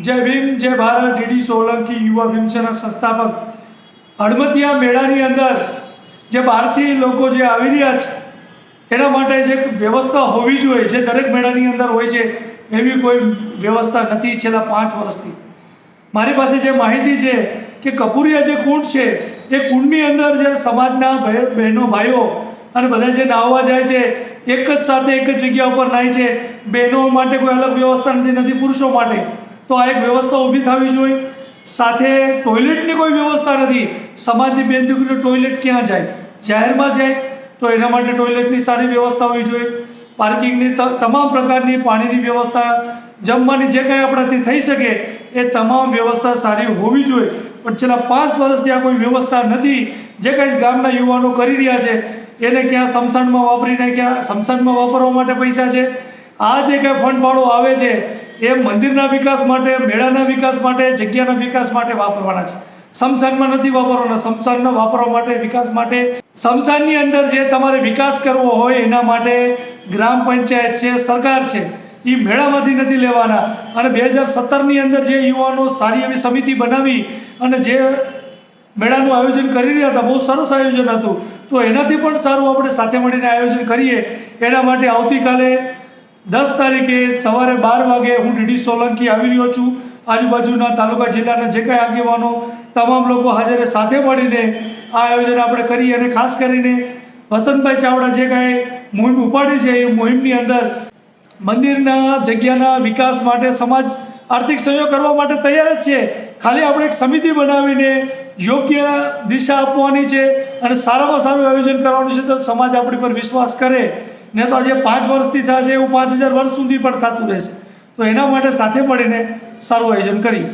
જય ભીમ, જય ભારત. ડીડી સોલંકી યુવા ભીમસેના સંસ્થાપક. હડમતિયા મેળાની અંદર જે બહારથી લોકો જે આવી રહ્યા છે, એના માટે જે વ્યવસ્થા હોવી જોઈએ, જે દરેક મેળાની અંદર હોય છે, એવી કોઈ વ્યવસ્થા નથી છેલ્લા પાંચ વર્ષથી. મારી પાસે જે માહિતી છે કે કપૂરિયા જે કુંડ છે, એ કુંડની અંદર જે સમાજના બહે- બહેનો, ભાઈઓ અને બધા જે નાહવા જાય છે, એક જ સાથે એક જ જગ્યા ઉપર નાહી છે, બહેનો માટે કોઈ અલગ વ્યવસ્થા નથી નથી, પુરુષો માટે. તો આ એક વ્યવસ્થા ઊભી થવી જોઈએ. સાથે ટોયલેટની કોઈ વ્યવસ્થા નથી. સમાજની બેન દીકરીઓ ટોયલેટ ક્યાં જાય? જાહેરમાં જાય. તો એના માટે ટોયલેટની સારી વ્યવસ્થા હોવી જોઈએ. પાર્કિંગની તમામ પ્રકારની પાણીની વ્યવસ્થા, જમવાની જે કાંઈ આપણાથી થઈ શકે, એ તમામ વ્યવસ્થા સારી હોવી જોઈએ. પણ છેલ્લા પાંચ વર્ષથી આ કોઈ વ્યવસ્થા નથી. જે કાંઈ ગામના યુવાનો કરી રહ્યા છે, એને ક્યાં સમસાણમાં વાપરીને ક્યાં સમસાણમાં વાપરવા માટે પૈસા છે? આ જે કાંઈ ફંડવાળો આવે છે એ મંદિરના વિકાસ માટે, મેળાના વિકાસ માટે, જગ્યાના વિકાસ માટે વાપરવાના છે. સમશાનમાં નથી વાપરવાના. સ્મશાનના વાપરવા માટે, વિકાસ માટે. સમશાનની અંદર જે તમારે વિકાસ કરવો હોય એના માટે ગ્રામ પંચાયત છે, સરકાર છે, એ મેળામાંથી નથી લેવાના. અને બે હજાર સત્તરની અંદર જે યુવાનો સારી એવી સમિતિ બનાવી અને જે મેળાનું આયોજન કરી રહ્યા હતા, બહુ સરસ આયોજન હતું, તો એનાથી પણ સારું આપણે સાથે મળીને આયોજન કરીએ. એના માટે આવતીકાલે દસ તારીખે સવારે બાર વાગે હું ડીડી સોલંકી આવી રહ્યો છું. આજુબાજુના તાલુકા જિલ્લાના જે કાંઈ આગેવાનો, તમામ લોકો હાજરે સાથે મળીને આ આયોજન આપણે કરીએ અને ખાસ કરીને વસંતભાઈ ચાવડા જે કાંઈ મુહિમ ઉપાડી છે એ મુહિમની અંદર મંદિરના જગ્યાના વિકાસ માટે સમાજ આર્થિક સહયોગ કરવા માટે તૈયાર જ છે. ખાલી આપણે એક સમિતિ બનાવીને યોગ્ય દિશા આપવાની છે અને સારામાં સારું આયોજન કરવાનું છે તો સમાજ આપણી પર વિશ્વાસ કરે. ને તો આજે પાંચ વર્ષથી થશે એવું પાંચ હજાર વર્ષ સુધી પણ થતું રહેશે. તો એના માટે સાથે મળીને સારું આયોજન કરીએ.